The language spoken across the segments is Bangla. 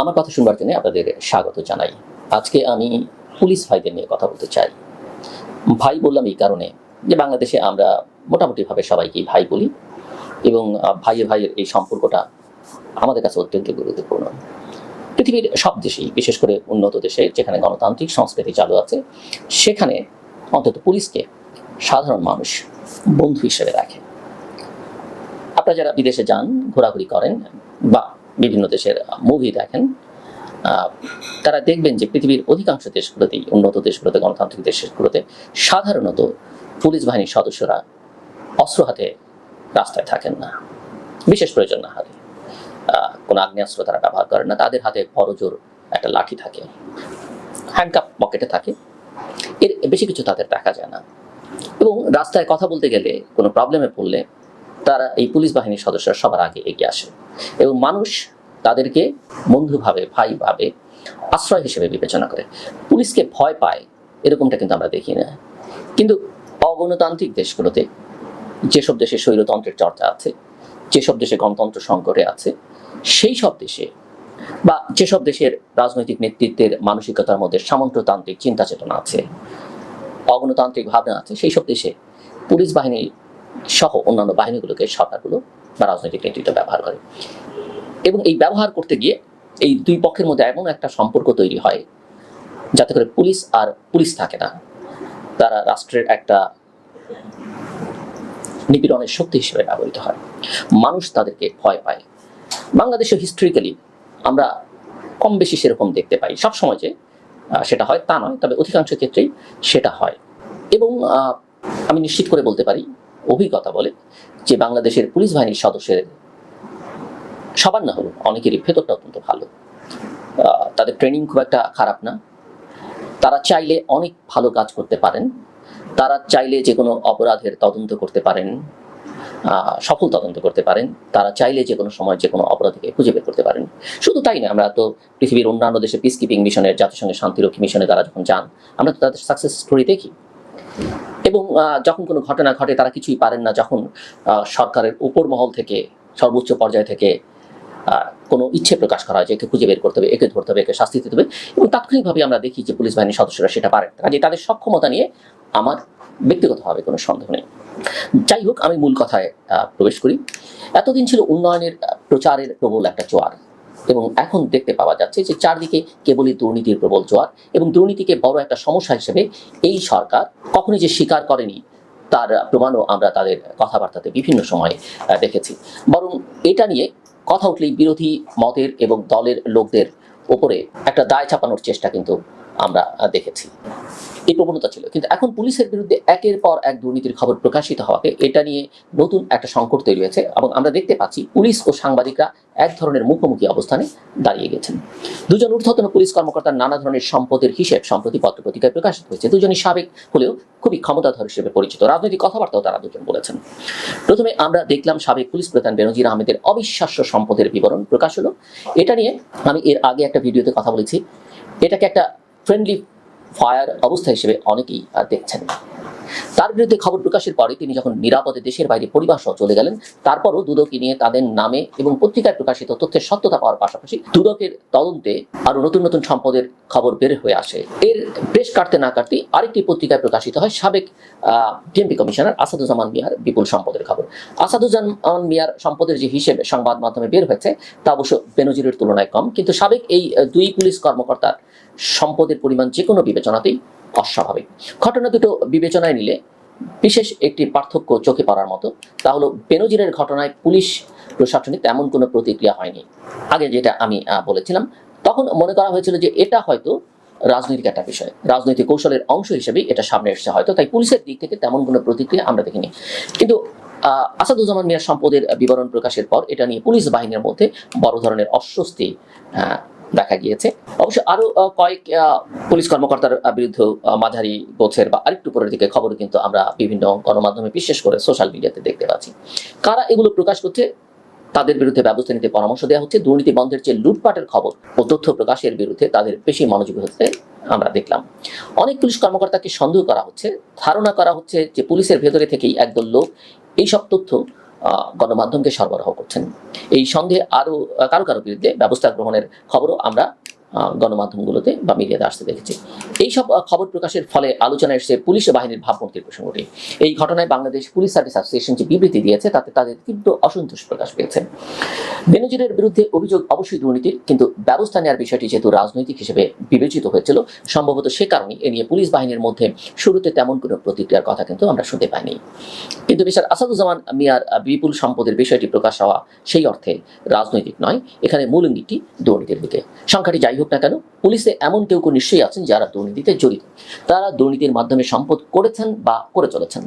আমার কথা শুনবার জন্য আপনাদের স্বাগত জানাই। আজকে আমি পুলিশ ভাইদের নিয়ে কথা বলতে চাই। ভাই বললাম এই কারণে যে বাংলাদেশে আমরা মোটামুটিভাবে সবাইকেই ভাই বলি এবং ভাইয়ে ভাইয়ের এই সম্পর্কটা আমাদের কাছে অত্যন্ত গুরুত্বপূর্ণ। পৃথিবীর সব দেশেই, বিশেষ করে উন্নত দেশে যেখানে গণতান্ত্রিক সংস্কৃতি চালু আছে, সেখানে অন্তত পুলিশকে সাধারণ মানুষ বন্ধু হিসেবে রাখে। আপনারা যারা বিদেশে যান, ঘোরাঘুরি করেন বা বিভিন্ন দেশের মুভি দেখেন তারা দেখবেন যে পৃথিবীর অধিকাংশ দেশগুলোতেই, উন্নত দেশগুলোতে, গণতান্ত্রিক দেশগুলোতে সাধারণত পুলিশ বাহিনীর সদস্যরা অস্ত্র হাতে রাস্তায় থাকেন না। বিশেষ প্রয়োজন না হাতে। কোনো আগ্নেয়াস্ত্র তারা ব্যবহার করেন না। তাদের হাতে বড় জোর একটা লাঠি থাকে হ্যান্ডকাপ পকেটে থাকে। এর বেশি কিছু তাদের দেখা যায় না। এবং রাস্তায় কথা বলতে গেলে, কোনো প্রবলেমে পড়লে তারা এই পুলিশ বাহিনীর সদস্যরা সবার আগে এগিয়ে আসে। এবং মানুষ তাদেরকে বন্ধুভাবে, ভাইভাবে আশ্রয় হিসেবে বিবেচনা করে। পুলিশকে ভয় পায়, এরকমটা কিন্তু আমরা দেখি না। কিন্তু অগণতান্ত্রিক দেশগুলোতে যেসব দেশে স্বৈরতন্ত্রের চর্চা আছে, যেসব দেশে গণতন্ত্র সংকটে আছে সেই সব দেশে বা যেসব দেশের রাজনৈতিক নেতৃত্বের মানসিকতার মধ্যে সামন্ততান্ত্রিক চিন্তা চেতনা আছে, অগণতান্ত্রিক ভাবনা আছে সেই সব দেশে পুলিশ বাহিনী সহ অন্যান্য বাহিনীগুলোকে সরকারগুলো বা রাজনৈতিক নেতৃত্ব ব্যবহার করে। এবং এই ব্যবহার করতে গিয়ে এই দুই পক্ষের মধ্যে এমন একটা সম্পর্ক তৈরি হয় যাতে করে পুলিশ আর পুলিশ থাকে না। তারা রাষ্ট্রের একটা নিপীড়নের শক্তি হিসেবে ব্যবহৃত হয়। মানুষ তাদেরকে ভয় পায়। বাংলাদেশে হিস্ট্রিক্যালি আমরা কম বেশি সেরকম দেখতে পাই। সব সময় যে সেটা হয় তা নয়, তবে অধিকাংশ ক্ষেত্রেই সেটা হয়। এবং আমি নিশ্চিত করে বলতে পারি, অভিজ্ঞতা বলে যে বাংলাদেশের পুলিশ বাহিনীর সদস্যের সবার না হলো, অনেকেরই ভেতরটা অত্যন্ত ভালো। তাদের ট্রেনিং খুব একটা খারাপ না। তারা চাইলে অনেক ভালো কাজ করতে পারেন। তারা চাইলে যে কোনো অপরাধের তদন্ত করতে পারেন সফল তদন্ত করতে পারেন। তারা চাইলে যে কোনো সময় যে কোনো অপরাধীকে খুঁজে বের করতে পারেন। শুধু তাই না, আমরা তো পৃথিবীর অন্যান্য দেশে পিস কিপিং মিশনের জাতিসংঘের শান্তিরক্ষী মিশনে তারা যখন যান, আমরা তো তাদের সাকসেস স্টোরি দেখি। এবং যখন কোনো ঘটনা ঘটে, তারা কিছুই পারেন না যখন সরকারের উপর মহল থেকে, সর্বোচ্চ পর্যায় থেকে কোনো ইচ্ছে প্রকাশ করা হয় যে একে খুঁজে বের করতে হবে, একে ধরতে হবে, একে শাস্তি দিতে হবে। এবং তাৎক্ষণিকভাবে আমরা দেখি যে পুলিশ বাহিনীর সদস্যরা সেটা পারেন কাজে তাদের সক্ষমতা নিয়ে আমার ব্যক্তিগতভাবে কোনো সন্দেহ নেই। যাই হোক, আমি মূল কথায় প্রবেশ করি। এতদিন ছিল উন্নয়নের প্রচারের প্রবল একটা জোয়ার। এবং এখন দেখতে পাওয়া যাচ্ছে যে চারদিকে কেবলই দুর্নীতির প্রবল জোয়ার এবং দুর্নীতিকে বড় একটা সমস্যা হিসেবে এই সরকার কখনই যে স্বীকার করেনি, তার প্রমাণও আমরা তাদের কথাবার্তাতে বিভিন্ন সময়ে দেখেছি। বরং এটা নিয়ে কথা উঠলেই বিরোধী মতের এবং দলের লোকদের ওপরে একটা দায় ছাপানোর চেষ্টা কিন্তু আমরা দেখেছি। এই প্রবণতা ছিল। কিন্তু এখন পুলিশের বিরুদ্ধে একের পর এক দুর্নীতির খবর প্রকাশিত হওয়াকে এটা নিয়ে নতুন একটা সংকট তৈরি হয়েছে এবং আমরা দেখতে পাচ্ছি পুলিশ ও সাংবাদিকরা এক ধরনের মুখোমুখি অবস্থানে দাঁড়িয়ে গেছেন। দুজন ঊর্ধ্বতন পুলিশ কর্মকর্তার নানা ধরনের সম্পদের হিসেব, সম্প্রতি পত্রপত্রিকায় প্রকাশিত হয়েছে। দুজনই সাবেক হলেও খুবই ক্ষমতাধর হিসেবে পরিচিত। রাজনৈতিক কথাবার্তাও তারা দুজন বলেছেন। প্রথমে আমরা দেখলাম সাবেক পুলিশ প্রধান বেনজির আহমেদের অবিশ্বাস্য সম্পদের বিবরণ প্রকাশ হলো। এটা নিয়ে আমি এর আগে একটা ভিডিওতে কথা বলেছি। এটাকে একটা ফ্রেন্ডলি ফায়ার অবস্থা হিসেবে অনেকেই দেখছেন। তার বিরুদ্ধে খবর প্রকাশের পরে তিনি যখন নিরাপদে দেশের বাইরে পরিবার সহ চলে গেলেন, তারপরও দুদককে নিয়ে তাদের নামে এবং পত্রিকায় প্রকাশিত তথ্যের সত্যতা পাওয়ার পাশাপাশি দুদকের তদন্তে আরও নতুন নতুন সম্পদের খবর বের হয়ে আসে। এর বেশ কাটতে না কাটতে আরেকটি পত্রিকায় প্রকাশিত হয় সাবেক ডিএমপি কমিশনার আসাদুজ্জামান মিয়ার বিপুল সম্পদের খবর। আসাদুজ্জামান মিয়ার সম্পদের যে হিসেবে সংবাদ মাধ্যমে বের হয়েছে, তা অবশ্য বেনজিরের তুলনায় কম। কিন্তু সাবেক এই দুই পুলিশ কর্মকর্তার সম্পদের পরিমাণ যে কোনো বিবেচনাতেই অস্বাভাবিক। ঘটনা দুটো বিবেচনায় নিলে বিশেষ একটি পার্থক্য চোখে পড়ার মতো। তা হলো, বেনজিরের ঘটনায় পুলিশ প্রশাসনিক তেমন কোনো প্রতিক্রিয়া হয়নি। আগে যেটা আমি বলেছিলাম, তখন মনে করা হয়েছিল যে এটা হয়তো রাজনৈতিক একটা বিষয়। রাজনৈতিক কৌশলের অংশ হিসেবেই এটা সামনে এসেছে হয়তো, তাই পুলিশের দিক থেকে তেমন কোনো প্রতিক্রিয়া আমরা দেখিনি। কিন্তু আসাদুজ্জামান মিয়ার সম্পদের বিবরণ প্রকাশের পর এটা নিয়ে পুলিশ বাহিনীর মধ্যে বড় ধরনের অস্বস্তি দেখা গিয়েছে। অবশ্য আরও কয়েক পুলিশ কর্মকর্তার বিরুদ্ধে মাঝারি গোছের বা আরেকটু উপরের দিকে খবর কিন্তু আমরা বিভিন্ন গণমাধ্যমে বিশেষ করে সোশ্যাল মিডিয়াতে দেখতে পাচ্ছি। কারা এগুলো প্রকাশ করছে? তাদের বিরুদ্ধে ব্যবস্থা নিতে পরামর্শ দেওয়া হচ্ছে। দুর্নীতি বন্ধের চেয়ে লুটপাটের খবর ও তথ্য প্রকাশের বিরুদ্ধে তাদের বেশি মনোযোগী হতে আমরা দেখলাম। অনেক পুলিশ কর্মকর্তাকে সন্দেহ করা হচ্ছে, ধারণা করা হচ্ছে যে পুলিশের ভেতরে থেকেই একদল লোক এইসব তথ্য গণমাধ্যমকে সরবরাহ করছেন। এই সঙ্গে আরও কারও কারও বিরুদ্ধে ব্যবস্থা গ্রহণের খবরও আমরা গণমাধ্যমগুলোতে বা মিডিয়াতে আসতে দেখেছি। এইসব আহ, খবর প্রকাশের ফলে আলোচনায় এসেছে পুলিশ বাহিনীর ভাবমূর্তির প্রসঙ্গটি। এই ঘটনায় বাংলাদেশ পুলিশ সার্ভিস অ্যাসোসিয়েশন যে বিবৃতি দিয়েছে তাতে তাদের তীব্র অসন্তোষ প্রকাশ পেয়েছে। বেনজিরের বিরুদ্ধে অভিযোগ অবশ্যই দুর্নীতির কিন্তু ব্যবস্থা নেওয়ার বিষয়টি যেহেতু রাজনৈতিক হিসেবে বিবেচিত হয়েছিল সম্ভবত সে কারণে এ নিয়ে পুলিশ বাহিনীর মধ্যে শুরুতে তেমন কোনো প্রতিক্রিয়ার কথা কিন্তু আমরা শুনতে পাইনি। কিন্তু মিস্টার আসাদুজ্জামান মিয়ার বিপুল সম্পদের বিষয়টি প্রকাশ হওয়া সেই অর্থে রাজনৈতিক নয় এখানে মূল ইঙ্গিতটি দুর্নীতির দিকে। সংখ্যাটি যাই হোক না কেন, পুলিশে এমন কেউ কেউ নিশ্চয়ই আছেন যারা দুর্নীতিতে জড়িত। তারা দুর্নীতির মাধ্যমে সম্পদ করেছেন বা করে চলেছেন।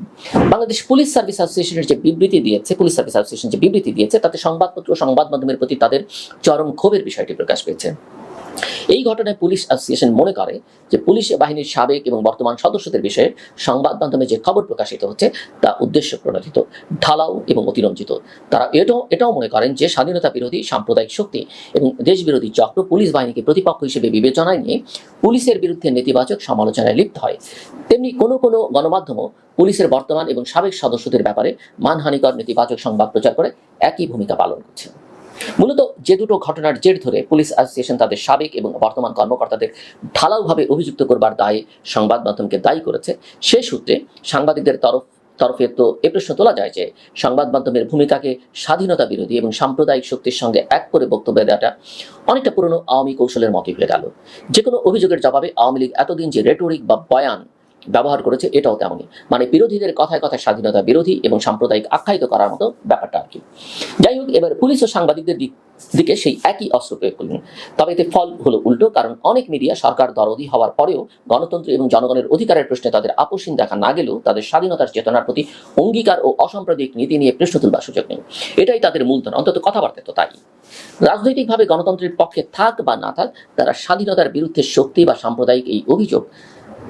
বাংলাদেশ পুলিশ সার্ভিস অ্যাসোসিয়েশনের যে বিবৃতি দিয়েছে, পুলিশ সার্ভিস অ্যাসোসিয়েশন যে বিবৃতি দিয়েছে, তাতে সংবাদপত্র সংবাদ মাধ্যমের প্রতি তাদের চরম ক্ষোভের বিষয়টি প্রকাশ পেয়েছে। এই ঘটনায় পুলিশ অ্যাসোসিয়েশন মনে করে যে পুলিশ বাহিনীর সাবেক এবং বর্তমান সদস্যদের বিষয়ে সংবাদ মাধ্যমে যে খবর প্রকাশিত হচ্ছে, তা উদ্দেশ্য প্রণোদিত, ঢালাও এবং অতিরঞ্জিত। তারা এটাও এটাও মনে করেন যে স্বাধীনতা বিরোধী, সাম্প্রদায়িক শক্তি এবং দেশবিরোধী চক্র পুলিশ বাহিনীকে প্রতিপক্ষ হিসেবে বিবেচনায় নিয়ে পুলিশের বিরুদ্ধে নেতিবাচক সমালোচনায় লিপ্ত হয়। তেমনি কোনো কোনো গণমাধ্যমও পুলিশের বর্তমান এবং সাবেক সদস্যদের ব্যাপারে মানহানিকর নেতিবাচক সংবাদ প্রচার করে একই ভূমিকা পালন করছে। মূলত যে দুটো ঘটনার জের ধরে পুলিশ অ্যাসোসিয়েশন তাদের সাবেক এবং বর্তমান কর্মকর্তাদের ঢালাওভাবে অভিযুক্ত করবার দায়ে সংবাদ মাধ্যমকে দায়ী করেছে। সে সূত্রে সাংবাদিকদের তরফ, তরফে তো এ প্রশ্ন তোলা যায় যে সংবাদ মাধ্যমের ভূমিকাকে স্বাধীনতা বিরোধী এবং সাম্প্রদায়িক শক্তির সঙ্গে এক করে বক্তব্য দেওয়াটা অনেকটা পুরনো আওয়ামী কৌশলের মতই হয়ে গেল। যে কোনো অভিযোগের জবাবে আওয়ামী লীগ এতদিন যে রেটোরিক বা বয়ান ব্যবহার করেছে এটাও তেমনই। মানে বিরোধীদের কথায় কথায় স্বাধীনতা বিরোধী এবং সাম্প্রদায়িক আখ্যায়িত করার মতো ব্যাপারটা আর কি। যাই হোক, এবার পুলিশ ও সাংবাদিকদের দিক দিকে সেই একই অস্ত্র প্রয়োগ করলেন। তবে এতে ফল হলো উল্টো, কারণ অনেক মিডিয়া সরকার দরদি হওয়ার পরেও গণতন্ত্র এবং জনগণের অধিকারের প্রশ্নে তাদের আপোষহীন দেখা না গেলেও তাদের স্বাধীনতার চেতনার প্রতি অঙ্গীকার ও অসাম্প্রদায়িক নীতি নিয়ে প্রশ্ন তুলবার সুযোগ নেই। এটাই তাদের মূলধন, অন্তত কথাবার্তা তো তাই। রাজনৈতিকভাবে গণতন্ত্রের পক্ষে থাক বা না থাক, তারা স্বাধীনতার বিরুদ্ধে শক্তি বা সাম্প্রদায়িক এই অভিযোগ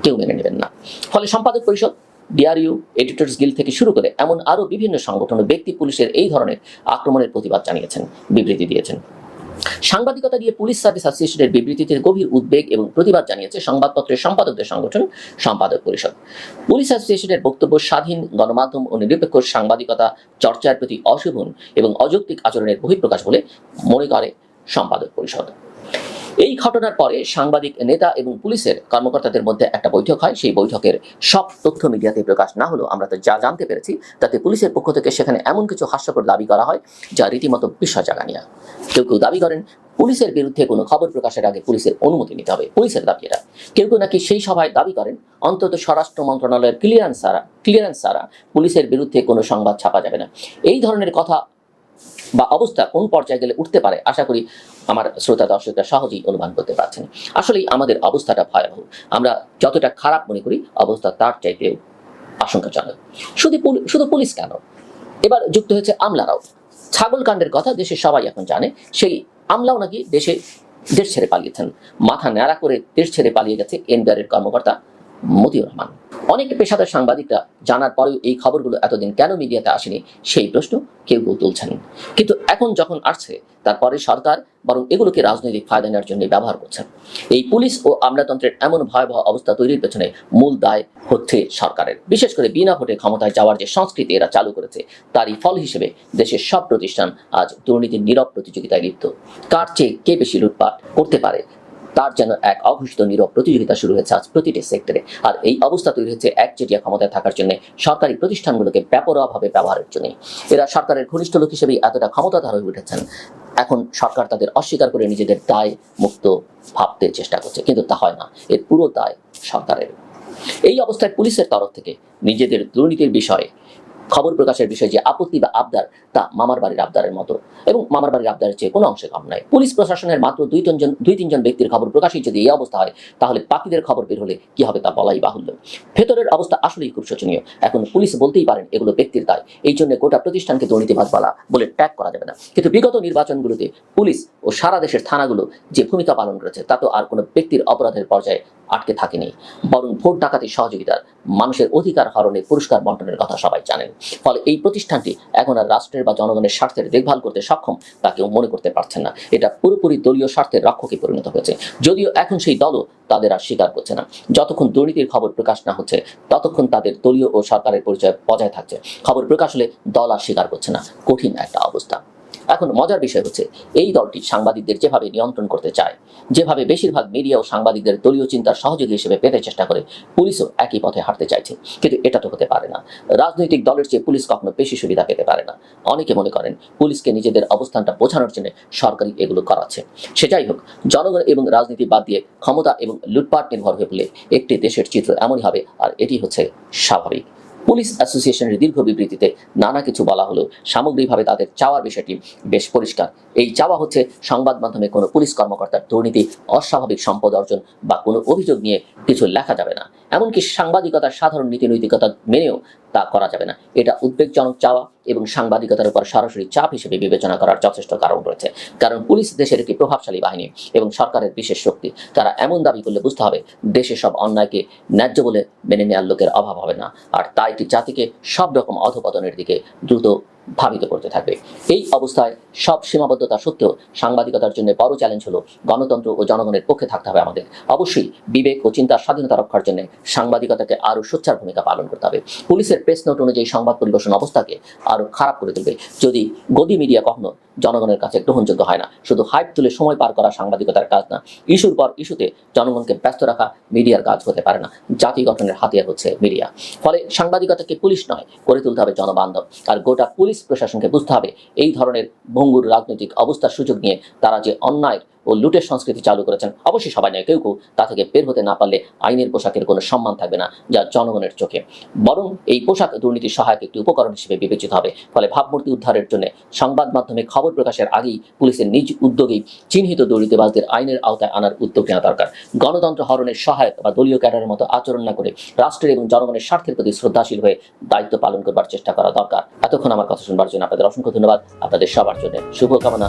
কেউ মেনে নেবেন না। ফলে সম্পাদক পরিষদ, ডিআরইউ, এডিটর্স গিল থেকে শুরু করে এমন আরও বিভিন্ন সংগঠন ও ব্যক্তি পুলিশের এই ধরনের আক্রমণের প্রতিবাদ জানিয়েছেন, বিবৃতি দিয়েছেন। সাংবাদিকতা নিয়ে পুলিশ সার্ভিস অ্যাসোসিয়েশনের বিবৃতিতে গভীর উদ্বেগ এবং প্রতিবাদ জানিয়েছে সংবাদপত্রের সম্পাদকদের সংগঠন, সম্পাদক পরিষদ। পুলিশ অ্যাসোসিয়েশনের বক্তব্য স্বাধীন, গণমাধ্যম ও নিরপেক্ষ সাংবাদিকতা চর্চার প্রতি অশোভন এবং অযৌক্তিক আচরণের বহিঃপ্রকাশ বলে মনে করে সম্পাদক পরিষদ। এই ঘটনার পরে সাংবাদিক, নেতা এবং পুলিশের কর্মকর্তাদের মধ্যে একটা বৈঠক হয়। সেই বৈঠকের সব তথ্য মিডিয়াতে প্রকাশ না হলেও আমরা তো যা জানতে পেরেছি, তাতে পুলিশের পক্ষ থেকে সেখানে এমন কিছু হাস্যকর দাবি করা হয়, যা রীতিমতো বিস্ময় জাগানিয়া কেউ কেউ দাবি করেন, পুলিশের বিরুদ্ধে কোনো খবর প্রকাশের আগে পুলিশের অনুমতি নিতে হবে। পুলিশের দাবি এটা। কেউ কেউ নাকি সেই সভায় দাবি করেন, অন্তত স্বরাষ্ট্র মন্ত্রণালয়ের ক্লিয়ারেন্স ছাড়া ক্লিয়ারেন্স ছাড়া পুলিশের বিরুদ্ধে কোনো সংবাদ ছাপা যাবে না। এই ধরনের কথা বা অবস্থা কোন পর্যায়ে গেলে উঠতে পারে, আশা করি আমার শ্রোতা দর্শকরা সহজেই অনুমান করতে পারছেন। আসলেই আমাদের অবস্থাটা ভয়াবহ। আমরা যতটা খারাপ মনে করি, অবস্থা তার চাইতেও আশঙ্কাজনক। শুধু শুধু পুলিশ কেন? এবার যুক্ত হয়েছে আমলারাও। ছাগল কাণ্ডের কথা দেশের সবাই এখন জানে, সেই আমলাও নাকি দেশে দেশ ছেড়ে পালিয়েছেন। মাথা ন্যাড়া করে দেশ ছেড়ে পালিয়ে গেছে এনবিআরের কর্মকর্তা মতিউর রহমান। অনেক পেশাদার সাংবাদিকরা জানার পরেও এই খবরগুলো এতদিন কেন মিডিয়াতে আসেনি, সেই প্রশ্ন কেউ কেউ তুলছেন। কিন্তু এখন যখন আসছে, তারপরে সরকার বরং এগুলোকে রাজনৈতিক ফায়দা নেওয়ার জন্য ব্যবহার করছেন এই পুলিশ ও আমলাতন্ত্রের এমন ভয়াবহ অবস্থা তৈরির পেছনে মূল দায় হচ্ছে সরকারের। বিশেষ করে বিনা ভোটে ক্ষমতায় যাওয়ার যে সংস্কৃতি এরা চালু করেছে, তারই ফল হিসেবে দেশের সব প্রতিষ্ঠান আজ দুর্নীতির নীরব প্রতিযোগিতায় লিপ্ত। কার চেয়ে কে বেশি লুটপাট করতে পারে তার যেন এক অঘোষিত নীরব প্রতিযোগিতা শুরু হয়েছে আজ প্রতিটি সেক্টরে। আর এই অবস্থা তৈরি হচ্ছে একচেটিয়া ক্ষমতায় থাকার জন্য সরকারি প্রতিষ্ঠানগুলোকে ব্যাপরভাবে ব্যবহারের জন্য। এরা সরকারের ঘনিষ্ঠ লোক হিসেবে এতটা ক্ষমতাধর হয়ে উঠেছেন। এখন সরকার তাদের অস্বীকার করে নিজেদের দায় মুক্ত ভাবতে চেষ্টা করছে, কিন্তু তা হয় না। এর পুরো দায় সরকারের। এই অবস্থায় পুলিশের তরফ থেকে নিজেদের দুর্নীতির বিষয়ে খবর প্রকাশের বিষয়ে যে আপত্তি বা আবদার, তা মামার বাড়ির আবদারের মতো। এবং মামার বাড়ির আবদারের চেয়ে কোনো অংশে কম নয়। পুলিশ প্রশাসনের মাত্র দুই তিনজন দুই তিনজন ব্যক্তির খবর প্রকাশই যদি এই অবস্থা হয়, তাহলে বাকিদের খবর বের হলে কি হবে তা বলাই বাহুল্য। ভেতরের অবস্থা আসলেই খুব শোচনীয়। এখন পুলিশ বলতেই পারেন এগুলো ব্যক্তির দায়। এই জন্য গোটা প্রতিষ্ঠানকে দুর্নীতিবাজ বলা বলে ট্যাগ করা যাবে না। কিন্তু বিগত নির্বাচনগুলোতে পুলিশ ও সারা দেশের থানাগুলো যে ভূমিকা পালন করেছে, তা তো আর কোনো ব্যক্তির অপরাধের পর্যায়ে আটকে থাকেনি। বরং ভোট ডাকাতির সহযোগিতার মানুষের অধিকার হরণে পুরস্কার বন্টনের কথা সবাই জানেন। ফলে এই প্রতিষ্ঠানটি এখন আর রাষ্ট্রের বা জনগণের স্বার্থের দেখভাল করতে সক্ষম তা কেউ মনে করতে পারছেন না। এটা পুরোপুরি দলীয় স্বার্থের রক্ষকে পরিণত হয়েছে। যদিও এখন সেই দলও তাদের আর স্বীকার করছে না। যতক্ষণ দুর্নীতির খবর প্রকাশ না হচ্ছে, ততক্ষণ তাদের দলীয় ও সরকারের পরিচয় বজায় থাকছে। খবর প্রকাশ হলে দল আর স্বীকার করছে না। কঠিন একটা অবস্থা। এখন মজার বিষয় হচ্ছে, এই দলটি সাংবাদিকদের যেভাবে নিয়ন্ত্রণ করতে চায়, যেভাবে বেশিরভাগ মিডিয়া ও সাংবাদিকদের দলীয় চিন্তার সহযোগী হিসেবে পেতে চেষ্টা করে, পুলিশও একই পথে হাঁটতে চাইছে। কিন্তু এটা তো হতে পারে না। রাজনৈতিক দলের চেয়ে পুলিশ কখনো বেশি সুবিধা পেতে পারে না। অনেকে মনে করেন, পুলিশকে নিজেদের অবস্থানটা বোঝানোর জন্য সরকারি এগুলো করাচ্ছে। সে যাই হোক, জনগণ এবং রাজনীতি বাদ দিয়ে ক্ষমতা এবং লুটপাট নির্ভর হয়ে পড়লে একটি দেশের চিত্র এমনই হবে, আর এটি হচ্ছে স্বাভাবিক। পুলিশ অ্যাসোসিয়েশনের দীর্ঘ বিবৃতিতে নানা কিছু বলা হলো সামগ্রিকভাবে তাদের চাওয়ার বিষয়টি বেশ পরিষ্কার। এই চাওয়া হচ্ছে সংবাদ মাধ্যমে কোনো পুলিশ কর্মকর্তার দুর্নীতি, অস্বাভাবিক সম্পদ অর্জন বা কোনো অভিযোগ নিয়ে কিছু লেখা যাবে না। এমনকি সাংবাদিকতার সাধারণ নীতি নৈতিকতা মেনেও তা করা যাবে না। এটা উদ্বেগজনক চাওয়া এবং সাংবাদিকতার উপর সরাসরি চাপ হিসেবে বিবেচনা করার যথেষ্ট কারণ রয়েছে। কারণ পুলিশ দেশের একটি প্রভাবশালী বাহিনী এবং সরকারের বিশেষ শক্তি। তারা এমন দাবি করলে বুঝতে হবে, দেশে সব অন্যায়কে ন্যায্য বলে মেনে নেওয়ার লোকের অভাব হবে না। আর তা একটি জাতিকে সব রকম অধপতনের দিকে দ্রুত ভাবিত করতে থাকবে। এই অবস্থায় সব সীমাবদ্ধতা সত্ত্বেও সাংবাদিকতার জন্য বড় চ্যালেঞ্জ হলো গণতন্ত্র ও জনগণের পক্ষে থাকতে হবে আমাদের। অবশ্যই বিবেক ও চিন্তার স্বাধীনতা রক্ষার জন্য সাংবাদিকতাকে আরও সোচ্চার ভূমিকা পালন করতে হবে। পুলিশের প্রেস নোট অনুযায়ী সংবাদ পরিবেশন অবস্থাকে আরও খারাপ করে তুলবে। যদি গদি মিডিয়া কখনো জনগণের কাছে গ্রহণযোগ্য হয় না, শুধু হাইপ তুলে সময় পার করা সাংবাদিকতার কাজ না, ইস্যুর পর ইস্যুতে জনগণকে ব্যস্ত রাখা মিডিয়ার কাজ হতে পারে না। জাতি গঠনের হাতিয়ার হচ্ছে মিডিয়া ফলে সাংবাদিকতাকে পুলিশ নয় করে তুলতে হবে জনবান্ধব। আর গোটা পুলিশ প্রশাসনকে বুঝতে হবে। এই ধরনের ভঙ্গুর রাজনৈতিক অবস্থার সুযোগ নিয়ে তারা যে অন্যায় ও লুটের সংস্কৃতি চালু করেছেন। অবশ্যই সবাই নয়, কেউ কেউ তা থেকে বের হতে না পারলে আইনের পোশাকের কোনো সম্মান থাকবে না, যা জনগণের চোখে। বরং এই পোশাক দুর্নীতির সহায়ক একটি উপকরণ হিসেবে বিবেচিত হবে। ফলে ভাবমূর্তি উদ্ধারের জন্য সংবাদ মাধ্যমে খবর প্রকাশের আগেই পুলিশের নিজ উদ্যোগেই চিহ্নিত দুর্নীতিবাজদের আইনের আওতায় আনার উদ্যোগ নেওয়া দরকার। গণতন্ত্র হরণের সহায়ক বা দলীয় ক্যাডারের মতো আচরণ না করে রাষ্ট্রের এবং জনগণের স্বার্থের প্রতি শ্রদ্ধাশীল হয়ে দায়িত্ব পালন করবার চেষ্টা করা দরকার। এতক্ষণ আমার কথা শুনবার জন্য আপনাদের অসংখ্য ধন্যবাদ। আপনাদের সবার জন্য শুভকামনা।